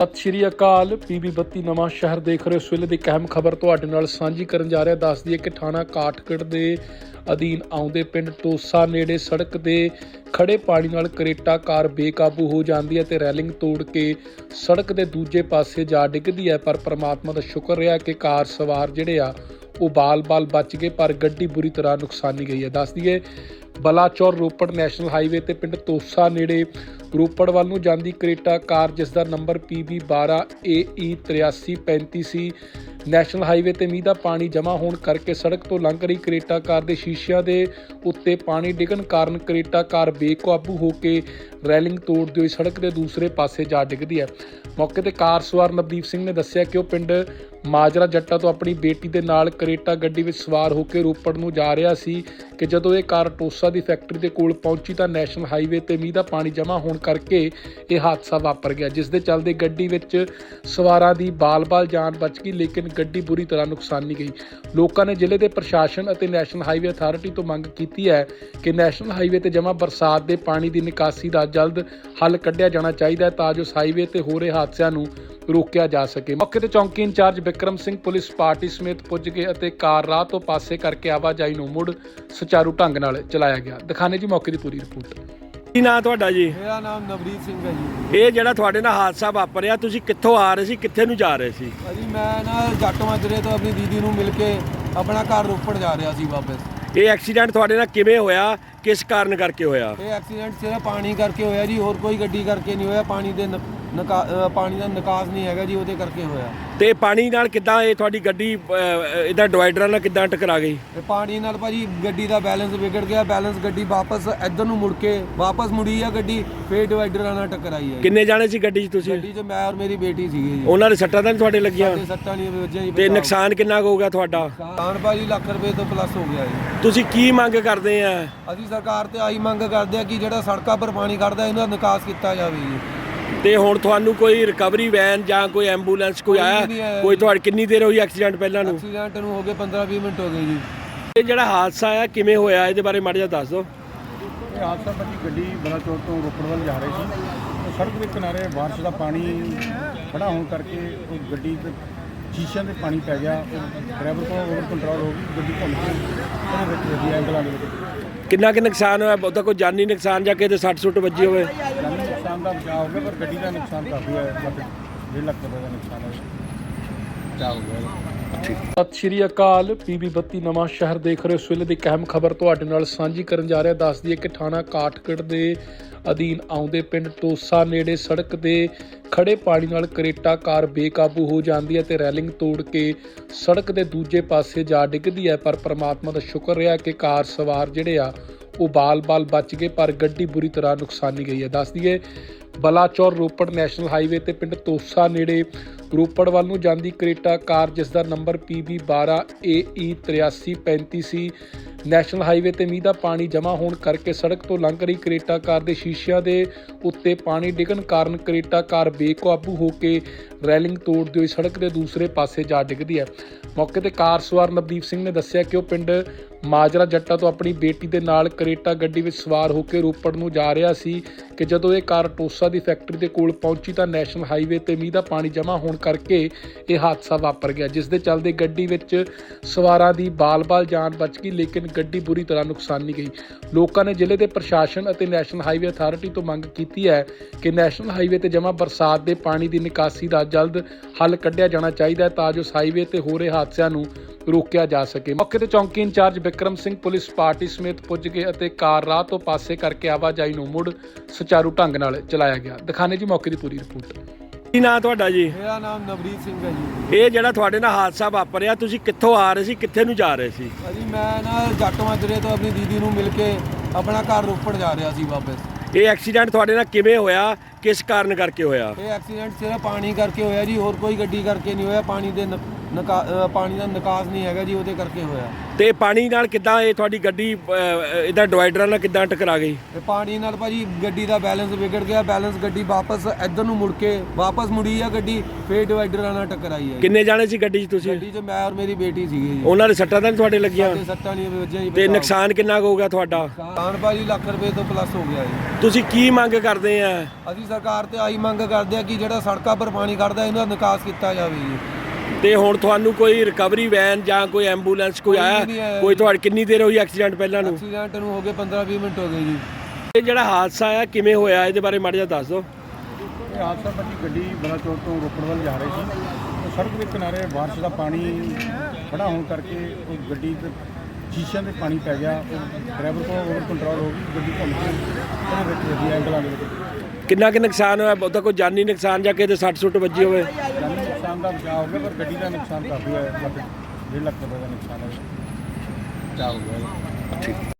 ਸਤਿ ਸ਼੍ਰੀ ਅਕਾਲ। ਪੀਬੀ ਬੱਤੀ ਨਵਾਂ ਸ਼ਹਿਰ ਦੇਖ ਰਹੇ ਹੋ। ਇਸ ਵੇਲੇ ਦੀ ਇੱਕ ਅਹਿਮ ਖਬਰ ਤੁਹਾਡੇ ਨਾਲ ਸਾਂਝੀ ਕਰਨ ਜਾ ਰਿਹਾ। ਦੱਸ ਦਈਏ ਕਿ ਥਾਣਾ ਕਾਠਗੜ੍ਹ ਦੇ ਅਧੀਨ ਆਉਂਦੇ ਪਿੰਡ ਟੋਸਾ ਨੇੜੇ ਸੜਕ ਦੇ ਖੜੇ ਪਾਣੀ ਨਾਲ ਕਰੇਟਾ ਕਾਰ ਬੇਕਾਬੂ ਹੋ ਜਾਂਦੀ ਹੈ ਤੇ ਰੈਲਿੰਗ ਤੋੜ ਕੇ ਸੜਕ ਦੇ ਦੂਜੇ ਪਾਸੇ ਜਾ ਡਿੱਗਦੀ ਹੈ। ਪਰ ਪ੍ਰਮਾਤਮਾ ਦਾ ਸ਼ੁਕਰ ਰਿਹਾ ਕਿ ਕਾਰ ਸਵਾਰ ਜਿਹੜੇ ਆ, ਉਹ ਬਾਲ-ਬਾਲ ਬਚ ਗਏ, ਪਰ ਗੱਡੀ ਬੁਰੀ ਤਰ੍ਹਾਂ ਨੁਕਸਾਨੀ ਗਈ ਹੈ। ਦੱਸ ਦਈਏ ਬਲਾਚੌਰ ਰੋਪੜ ਨੈਸ਼ਨਲ ਹਾਈਵੇ ਤੇ ਪਿੰਡ ਤੋਸਾ ਨੇੜੇ ਰੋਪੜ ਵੱਲ ਨੂੰ ਜਾਂਦੀ ਕਰੇਟਾ ਕਾਰ, ਜਿਸ ਦਾ ਨੰਬਰ PB12 AE 8335 ਸੀ। ਨੈਸ਼ਨਲ ਹਾਈਵੇ ਤੇ ਮੀਂਹ ਦਾ ਪਾਣੀ ਜਮ੍ਹਾਂ ਹੋਣ ਕਰਕੇ ਸੜਕ ਤੋਂ ਲੰਘ ਰਹੀ ਕਰੇਟਾ ਕਾਰ ਦੇ ਸ਼ੀਸ਼ਿਆਂ ਦੇ ਉੱਤੇ ਪਾਣੀ ਡਿੱਗਣ ਕਾਰਨ ਕਰੇਟਾ ਕਾਰ ਬੇਕਾਬੂ ਹੋ ਕੇ ਰੈਲਿੰਗ ਤੋੜਦੀ ਹੋਈ ਸੜਕ ਦੇ ਦੂਸਰੇ ਪਾਸੇ ਜਾ ਡਿੱਗਦੀ ਹੈ। ਮੌਕੇ ਤੇ ਕਾਰ ਸਵਾਰ ਨਵਦੀਪ ਸਿੰਘ ਨੇ ਦੱਸਿਆ ਕਿ ਉਹ ਪਿੰਡ ਮਾਜਰਾ ਜੱਟਾ ਤੋਂ ਆਪਣੀ ਬੇਟੀ ਦੇ ਨਾਲ ਕਰੇਟਾ ਗੱਡੀ ਵਿੱਚ ਸਵਾਰ ਹੋ ਕੇ ਰੋਪੜ ਨੂੰ ਜਾ ਰਿਹਾ ਸੀ ਕਿ ਜਦੋਂ ਇਹ ਕਾਰ ਟੋਸਾ ਦੀ ਫੈਕਟਰੀ ਦੇ ਕੋਲ ਪਹੁੰਚੀ ਤਾਂ ਨੈਸ਼ਨਲ ਹਾਈਵੇ ਤੇ ਮੀਂਹ ਦਾ ਪਾਣੀ ਜਮ੍ਹਾਂ ਹੋਣ ਕਰਕੇ ਇਹ ਹਾਦਸਾ ਵਾਪਰ ਗਿਆ, ਜਿਸ ਦੇ ਚੱਲਦੇ ਗੱਡੀ ਵਿੱਚ ਸਵਾਰਾਂ ਦੀ ਬਾਲ-ਬਾਲ ਜਾਨ ਬਚ ਗਈ, ਲੇਕਿਨ ਗੱਡੀ ਬੁਰੀ ਤਰ੍ਹਾਂ ਨੁਕਸਾਨੀ ਗਈ। ਲੋਕਾਂ ਨੇ ਜ਼ਿਲ੍ਹੇ ਦੇ ਪ੍ਰਸ਼ਾਸਨ ਅਤੇ ਨੈਸ਼ਨਲ ਹਾਈਵੇ ਅਥਾਰਟੀ ਤੋਂ ਮੰਗ ਕੀਤੀ ਹੈ ਕਿ ਨੈਸ਼ਨਲ ਹਾਈਵੇ ਤੇ ਜਮ੍ਹਾਂ ਬਰਸਾਤ ਦੇ ਪਾਣੀ ਦੀ ਨਿਕਾਸੀ ਦਾ ਜਲਦ ਹੱਲ ਕੱਢਿਆ ਜਾਣਾ ਚਾਹੀਦਾ ਹੈ ਤਾਂ ਜੋ ਇਸ ਹਾਈਵੇ ਤੇ ਹੋ ਰਹੇ ਹਾਦਸਿਆਂ ਨੂੰ ਰੋਕਿਆ ਜਾ ਸਕੇ। ਮੌਕੇ ਤੇ ਚੌਂਕੀ incharge Vikram Singh police party ਸਮੇਤ ਪੁੱਜ ਗਏ ਅਤੇ ਕਾਰ ਰਾਹ ਤੋਂ ਪਾਸੇ ਕਰਕੇ ਆਵਾਜਾਈ ਨੂੰ ਮੁੜ ਸੁਚਾਰੂ ਢੰਗ ਨਾਲ ਚਲਾਇਆ ਗਿਆ। ਦਿਖਾਣੇ ਜੀ ਮੌਕੇ ਦੀ ਪੂਰੀ ਰਿਪੋਰਟ। ਕੀ ਨਾਂ ਤੁਹਾਡਾ ਜੀ? ਮੇਰਾ ਨਾਮ ਨਵਰੀਤ ਸਿੰਘ ਹੈ ਜੀ। ਇਹ ਜਿਹੜਾ ਤੁਹਾਡੇ ਨਾਲ ਹਾਦਸਾ ਵਾਪਰਿਆ ਤੁਸੀਂ ਕਿੱਥੋਂ ਆ ਰਹੇ ਸੀ ਕਿੱਥੇ ਨੂੰ ਜਾ ਰਹੇ ਸੀ? ਅਜੀ ਮੈਂ ਨਾ ਜੱਟ ਮਾਜਰੇ ਤੋਂ ਆਪਣੀ ਦੀਦੀ ਨੂੰ ਮਿਲ ਕੇ ਆਪਣਾ ਘਰ ਰੋਪੜ ਜਾ ਰਿਹਾ ਸੀ ਵਾਪਸ। ਇਹ ਐਕਸੀਡੈਂਟ ਤੁਹਾਡੇ ਨਾਲ ਕਿਵੇਂ ਹੋਇਆ? ਕਿਸ ਕਾਰਨ ਕਰਕੇ ਹੋਇਆ? ਇਹ ਐਕਸੀਡੈਂਟ ਸਿਰਫ ਪਾਣੀ ਕਰਕੇ ਹੋਇਆ ਜੀ ਹੋਰ ਕੋਈ ਗੱਡੀ ਕਰਕੇ ਨਹੀਂ ਹੋਇਆ ਪਾਣੀ ਦੇ ਨ- ਨਿਕਾ- ਅ, ਪਾਣੀ ਦਾ ਨਿਕਾਸ ਨਹੀਂ ਹੈਗਾ ਜੀ ਉਹਦੇ ਕਰਕੇ ਹੋਇਆ। ਤੇ ਪਾਣੀ ਨਾਲ ਕਿੱਦਾਂ ਇਹ ਤੁਹਾਡੀ ਗੱਡੀ ਇਹਦਾ ਡਿਵਾਈਡਰਾਂ ਨਾਲ ਕਿੱਦਾਂ ਟਕਰਾ ਗਈ? ਤੇ ਪਾਣੀ ਨਾਲ ਭਾਜੀ ਗੱਡੀ ਦਾ ਬੈਲੈਂਸ ਵਿਗੜ ਗਿਆ ਬੈਲੈਂਸ ਗੱਡੀ ਵਾਪਸ ਇੱਧਰ ਨੂੰ ਮੁੜ ਕੇ ਵਾਪਸ ਮੁੜੀ ਆ ਗੱਡੀ ਫੇਰ ਡਿਵਾਈਡਰ ਨਾਲ ਟਕਰਾਈ ਹੈ ਕਿੰਨੇ ਜਾਣੇ ਸੀ ਗੱਡੀ 'ਚ ਤੁਸੀਂ? ਗੱਡੀ 'ਚ ਮੈਂ ਔਰ ਮੇਰੀ ਬੇਟੀ ਸੀਗੀ ਜੀ। ਉਹਨਾਂ ਦੇ ਸੱਟਾਂ ਤਾਂ ਨਹੀਂ ਤੁਹਾਡੇ ਲੱਗੀਆਂ? ਤੇ ਸੱਟਾਂ ਨਹੀਂ ਵੱਜੀਆਂ ਜੀ ਤੇ ਨੁਕਸਾਨ ਕਿੰਨਾ ਕੁ ਹੋ ਗਿਆ ਤੁਹਾਡਾ? ਨੁਕਸਾਨ ਭਾਜੀ ਲੱਖ ਰੁਪਏ ਤੋਂ ਪਲੱਸ ਹੋ ਗਿਆ ਜੀ। ਤੁਸੀਂ ਕੀ ਮੰਗ ਕਰਦੇ ਆ? ਅਸੀਂ ਸਰਕਾਰ ਤੇ ਆਹੀ ਮੰਗ ਕਰਦੇ ਆ ਕਿ ਜਿਹੜਾ ਸੜਕਾਂ ਪਰ ਪਾਣੀ ਖੜਦਾ ਇਹਦਾ ਨਿਕਾਸ ਕੀਤਾ ਜਾਵੇ ਜੀ। ਤੇ ਹੁਣ ਤੁਹਾਨੂੰ ਕੋਈ ਰਿਕਵਰੀ ਵੈਨ ਜਾਂ ਕੋਈ ਐਂਬੂਲੈਂਸ ਕੋਈ ਆਇਆ? ਕੋਈ। ਤੁਹਾਡੀ ਕਿੰਨੀ ਦੇਰ ਹੋਈ ਐਕਸੀਡੈਂਟ ਪਹਿਲਾਂ ਨੂੰ? ਐਕਸੀਡੈਂਟ ਨੂੰ ਹੋ ਗਏ 15-20 ਮਿੰਟ ਹੋ ਗਏ ਜੀ। ਇਹ ਜਿਹੜਾ ਹਾਦਸਾ ਆ ਕਿਵੇਂ ਹੋਇਆ? ਇਹਦੇ ਬਾਰੇ ਮਾੜਾ ਜਿਹਾ ਦੱਸ ਦਿਓ। ਇਹ ਹਾਦਸਾ ਭਾਜੀ ਗੱਡੀ ਬਲਾਚੌਰ ਤੋਂ ਰੋਪੜ ਵੱਲ ਜਾ ਰਹੀ ਸੀ। ਉਹ ਸੜਕ ਦੇ ਕਿਨਾਰੇ ਬਾਰਿਸ਼ ਦਾ ਪਾਣੀ ਖੜਾ ਹੋਣ ਕਰਕੇ ਉਹ ਗੱਡੀ ਤੇ ਸ਼ੀਸ਼ਿਆਂ ਤੇ ਪਾਣੀ ਪੈ ਗਿਆ। ਉਹ ਡਰਾਈਵਰ ਕੋਲ ਓਵਰ ਕੰਟਰੋਲ ਹੋ ਗਈ। ਗੱਡੀ ਘੁੰਮ ਕੇ ਉਹਦੇ ਵਿੱਚ ਵੱਜੀ ਐਂਗਲਾਂ ਦੇ ਵਿੱਚ ਕਿੰਨਾ ਕਿ ਨੁਕਸਾਨ ਹੋਇਆ? ਉਹਦਾ ਕੋਈ ਜਾਨੀ ਨੁਕਸਾਨ ਜਾਂ ਕਿਤੇ 60 ਸੁੱਟ ਵੱਜੀ ਹੋਵੇ? ਜਾਨੀ ਦਾ ਬਚਾਅ ਹੋ ਗਿਆ, ਪਰ ਗੱਡੀ ਦਾ ਨੁਕਸਾਨ ਕਾਫੀ ਹੋਇਆ ਮਤਲਬ 1.5 ਲੱਖ ਰੁਪਏ ਦਾ ਨੁਕਸਾਨ ਹੋਇਆ ਬਚਾਅ ਹੋ ਗਿਆ। ਸਤਿ ਸ਼੍ਰੀ ਅਕਾਲ ਪੀਬੀ ਬੱਤੀ ਨਵਾਂ ਸ਼ਹਿਰ ਦੇਖ ਰਹੇ ਹੋ। ਇਸ ਵੇਲੇ ਦੀ ਅਹਿਮ ਖਬਰ ਤੁਹਾਡੇ ਨਾਲ ਸਾਂਝੀ ਕਰਨ ਜਾ ਰਿਹਾ, ਦੱਸ ਦਈਏ ਕਿ ਥਾਣਾ ਕਾਠਗੜ੍ਹ ਦੇ ਅਧੀਨ ਆਉਂਦੇ ਪਿੰਡ ਟੋਸਾ ਨੇੜੇ ਸੜਕ ਦੇ ਖੜੇ ਪਾਣੀ ਨਾਲ ਕਰੇਟਾ ਕਾਰ ਬੇਕਾਬੂ ਹੋ ਜਾਂਦੀ ਹੈ ਤੇ ਰੈਲਿੰਗ ਤੋੜ ਕੇ ਸੜਕ ਦੇ ਦੂਜੇ ਪਾਸੇ ਜਾ ਡਿੱਗਦੀ ਹੈ। ਪਰ ਪ੍ਰਮਾਤਮਾ ਦਾ ਸ਼ੁਕਰ ਰਿਹਾ ਕਿ ਕਾਰ ਸਵਾਰ ਜਿਹੜੇ ਆ ਉਹ ਬਾਲ-ਬਾਲ ਬਚ ਗਏ, ਪਰ ਗੱਡੀ ਬੁਰੀ ਤਰ੍ਹਾਂ ਨੁਕਸਾਨੀ ਗਈ ਹੈ। ਦੱਸ ਦਈਏ, ਬਲਾਚੌਰ ਰੋਪੜ ਨੈਸ਼ਨਲ ਹਾਈਵੇ ਤੇ ਪਿੰਡ ਤੋਸਾ ਨੇੜੇ ਰੋਪੜ ਵੱਲ ਨੂੰ ਜਾਂਦੀ ਕਰੇਟਾ ਕਾਰ, ਜਿਸ ਦਾ ਨੰਬਰ PB12 AE 8335 ਸੀ। ਨੈਸ਼ਨਲ ਹਾਈਵੇ ਤੇ ਮੀਂਹ ਦਾ ਪਾਣੀ ਜਮ੍ਹਾਂ ਹੋਣ ਕਰਕੇ ਸੜਕ ਤੋਂ ਲੰਘ ਰਹੀ ਕਰੇਟਾ ਕਾਰ ਦੇ ਸ਼ੀਸ਼ਿਆਂ ਦੇ ਉੱਤੇ ਪਾਣੀ ਡਿੱਗਣ ਕਾਰਨ ਕਰੇਟਾ ਕਾਰ ਬੇਕਾਬੂ ਹੋ ਕੇ ਰੈਲਿੰਗ ਤੋੜਦੀ ਹੋਈ ਸੜਕ ਦੇ ਦੂਸਰੇ ਪਾਸੇ ਜਾ ਡਿੱਗਦੀ ਹੈ। ਮੌਕੇ ਤੇ ਕਾਰ ਸਵਾਰ ਨਵਦੀਪ ਸਿੰਘ ਨੇ ਦੱਸਿਆ ਕਿ ਉਹ ਪਿੰਡ ਮਾਜਰਾ ਜੱਟਾ ਤੋਂ ਆਪਣੀ ਬੇਟੀ ਦੇ ਨਾਲ ਕਰੇਟਾ ਗੱਡੀ ਵਿੱਚ ਸਵਾਰ ਹੋ ਕੇ ਰੋਪੜ ਨੂੰ ਜਾ ਰਿਹਾ ਸੀ ਕਿ ਜਦੋਂ ਇਹ ਕਾਰ ਟੋਸਾ ਦੀ ਫੈਕਟਰੀ ਦੇ ਕੋਲ ਪਹੁੰਚੀ ਤਾਂ ਨੈਸ਼ਨਲ ਹਾਈਵੇ ਤੇ ਮੀਂਹ ਦਾ ਪਾਣੀ ਜਮ੍ਹਾਂ ਹੋਣ ਕਰਕੇ ਇਹ ਹਾਦਸਾ ਵਾਪਰ ਗਿਆ, ਜਿਸ ਦੇ ਚੱਲਦੇ ਗੱਡੀ ਵਿੱਚ ਸਵਾਰਾਂ ਦੀ ਬਾਲ-ਬਾਲ ਜਾਨ ਬਚ ਗਈ, ਲੇਕਿਨ ਗੱਡੀ ਬੁਰੀ ਤਰ੍ਹਾਂ ਨੁਕਸਾਨੀ ਗਈ। ਲੋਕਾਂ ਨੇ ਜ਼ਿਲ੍ਹੇ ਦੇ ਪ੍ਰਸ਼ਾਸਨ ਅਤੇ ਨੈਸ਼ਨਲ ਹਾਈਵੇ ਅਥਾਰਟੀ ਤੋਂ ਮੰਗ ਕੀਤੀ ਹੈ ਕਿ ਨੈਸ਼ਨਲ ਹਾਈਵੇ ਤੇ ਜਮ੍ਹਾਂ ਬਰਸਾਤ ਦੇ ਪਾਣੀ ਦੀ ਨਿਕਾਸੀ ਦਾ ਜਲਦ ਹੱਲ ਕੱਢਿਆ ਜਾਣਾ ਚਾਹੀਦਾ ਹੈ ਤਾਂ ਜੋ ਇਸ ਹਾਈਵੇ ਤੇ ਹੋ ਰਹੇ ਹਾਦਸਿਆਂ ਨੂੰ ਰੋਕਿਆ ਜਾ ਸਕੇ। ਮੌਕੇ ਤੇ ਚੌਂਕੀ incharge Vikram Singh police party ਸਮੇਤ ਪੁੱਜ ਗਏ ਅਤੇ ਕਾਰ ਰਾਹ ਤੋਂ ਪਾਸੇ ਕਰਕੇ ਆਵਾਜਾਈ ਨੂੰ ਮੁੜ ਸੁਚਾਰੂ ਢੰਗ ਨਾਲ ਚਲਾਇਆ ਗਿਆ। ਦਿਖਾਣੇ ਜੀ ਮੌਕੇ ਦੀ ਪੂਰੀ ਰਿਪੋਰਟ। ਕੀ ਨਾਂ ਤੁਹਾਡਾ ਜੀ? ਮੇਰਾ ਨਾਮ ਨਵਰੀਤ ਸਿੰਘ ਹੈ ਜੀ। ਇਹ ਜਿਹੜਾ ਤੁਹਾਡੇ ਨਾਲ ਹਾਦਸਾ ਵਾਪਰਿਆ ਤੁਸੀਂ ਕਿੱਥੋਂ ਆ ਰਹੇ ਸੀ ਕਿੱਥੇ ਨੂੰ ਜਾ ਰਹੇ ਸੀ? ਅਜੀ ਮੈਂ ਨਾ ਜੱਟ ਮਾਜਰੇ ਤੋਂ ਆਪਣੀ ਦੀਦੀ ਨੂੰ ਮਿਲ ਕੇ ਆਪਣਾ ਘਰ ਰੋਪੜ ਜਾ ਰਿਹਾ ਸੀ ਵਾਪਸ। ਇਹ ਐਕਸੀਡੈਂਟ ਤੁਹਾਡੇ ਨਾਲ ਕਿਵੇਂ ਹੋਇਆ? ਕਿਸ ਕਾਰਨ ਕਰਕੇ ਹੋਇਆ? ਇਹ ਐਕਸੀਡੈਂਟ ਸਿਰਫ ਪਾਣੀ ਕਰਕੇ ਹੋਇਆ ਜੀ ਹੋਰ ਕੋਈ ਗੱਡੀ ਕਰਕੇ ਨਹੀਂ ਹੋਇਆ ਪਾਣੀ ਦੇ ਨ- ਨਿਕਾ- ਅ, ਪਾਣੀ ਦਾ ਨਿਕਾਸ ਨਹੀਂ ਹੈਗਾ ਜੀ ਉਹਦੇ ਕਰਕੇ ਹੋਇਆ। ਤੇ ਪਾਣੀ ਨਾਲ ਕਿੱਦਾਂ ਇਹ ਤੁਹਾਡੀ ਗੱਡੀ ਇਹਦਾ ਡਿਵਾਈਡਰਾਂ ਨਾਲ ਕਿੱਦਾਂ ਟਕਰਾ ਗਈ? ਤੇ ਪਾਣੀ ਨਾਲ ਭਾਜੀ ਗੱਡੀ ਦਾ ਬੈਲੈਂਸ ਵਿਗੜ ਗਿਆ ਬੈਲੈਂਸ ਗੱਡੀ ਵਾਪਸ ਇੱਧਰ ਨੂੰ ਮੁੜ ਕੇ ਵਾਪਸ ਮੁੜੀ ਆ ਗੱਡੀ ਫੇਰ ਡਿਵਾਈਡਰ ਨਾਲ ਟਕਰਾਈ ਹੈ। ਕਿੰਨੇ ਜਾਣੇ ਸੀ ਗੱਡੀ 'ਚ ਤੁਸੀਂ? ਗੱਡੀ 'ਚ ਮੈਂ ਔਰ ਮੇਰੀ ਬੇਟੀ ਸੀਗੀ ਜੀ। ਉਹਨਾਂ ਦੇ ਸੱਟਾਂ ਤਾਂ ਨਹੀਂ ਤੁਹਾਡੇ ਲੱਗੀਆਂ? ਤੇ ਸੱਟਾਂ ਨਹੀਂ ਵੱਜੀਆਂ ਜੀ ਤੇ ਨੁਕਸਾਨ ਕਿੰਨਾ ਕੁ ਹੋ ਗਿਆ ਤੁਹਾਡਾ? ਨੁਕਸਾਨ ਭਾਜੀ ਲੱਖ ਰੁਪਏ ਤੋਂ ਪਲੱਸ ਹੋ ਗਿਆ ਜੀ। ਤੁਸੀਂ ਕੀ ਮੰਗ ਕਰਦੇ ਆ? ਅਸੀਂ ਸਰਕਾਰ ਤੇ ਆਹੀ ਮੰਗ ਕਰਦੇ ਆ ਕਿ ਜਿਹੜਾ ਸੜਕਾਂ ਪਰ ਪਾਣੀ ਖੜਦਾ ਇਹਦਾ ਨਿਕਾਸ ਕੀਤਾ ਜਾਵੇ ਜੀ। ਤੇ ਹੁਣ ਤੁਹਾਨੂੰ ਕੋਈ ਰਿਕਵਰੀ ਵੈਨ ਜਾਂ ਕੋਈ ਐਂਬੂਲੈਂਸ ਕੋਈ ਆਇਆ? ਕੋਈ ਤੁਹਾਡੀ ਕਿੰਨੀ ਦੇਰ ਹੋਈ ਐਕਸੀਡੈਂਟ ਪਹਿਲਾਂ ਨੂੰ? ਐਕਸੀਡੈਂਟ ਨੂੰ ਹੋ ਗਏ 15-20 ਮਿੰਟ ਹੋ ਗਏ ਜੀ। ਇਹ ਜਿਹੜਾ ਹਾਦਸਾ ਆ ਕਿਵੇਂ ਹੋਇਆ? ਇਹਦੇ ਬਾਰੇ ਮਾੜਾ ਜਿਹਾ ਦੱਸ ਦਿਓ। ਇਹ ਹਾਦਸਾ ਭਾਜੀ ਗੱਡੀ ਬਲਾਚੌਰ ਤੋਂ ਰੋਪੜ ਵੱਲ ਜਾ ਰਹੀ ਸੀ। ਸੜਕ ਦੇ ਕਿਨਾਰੇ ਬਾਰਿਸ਼ ਦਾ ਪਾਣੀ ਖੜਾ ਹੋਣ ਕਰਕੇ ਉਹ ਗੱਡੀ ਤੇ ਸ਼ੀਸ਼ਿਆਂ ਤੇ ਪਾਣੀ ਪੈ ਗਿਆ। ਉਹ ਡਰਾਈਵਰ ਕੋਲ ਓਵਰ ਕੰਟਰੋਲ ਹੋ ਗਈ। ਗੱਡੀ ਘੁੰਮ ਕੇ ਉਹਦੇ ਵਿੱਚ ਵੱਜੀ ਐਂਗਲਾਂ ਦੇ ਵਿੱਚ। ਕਿੰਨਾ ਕਿ ਨੁਕਸਾਨ ਹੋਇਆ? ਉਹਦਾ ਕੋਈ ਜਾਨੀ ਨੁਕਸਾਨ ਜਾਂ ਕਿਤੇ 60 ਸੁੱਟ ਵੱਜੀ ਹੋਵੇ? ਜਾਨੀ ਦਾ ਬਚਾਅ ਹੋ ਗਿਆ, ਪਰ ਗੱਡੀ ਦਾ ਨੁਕਸਾਨ ਕਾਫੀ ਹੋਇਆ ਲੱਖ ਡੇਢ ਲੱਖ ਰੁਪਏ ਦਾ ਨੁਕਸਾਨ ਹੋਇਆ। ਬਚਾਅ ਹੋ ਗਿਆ।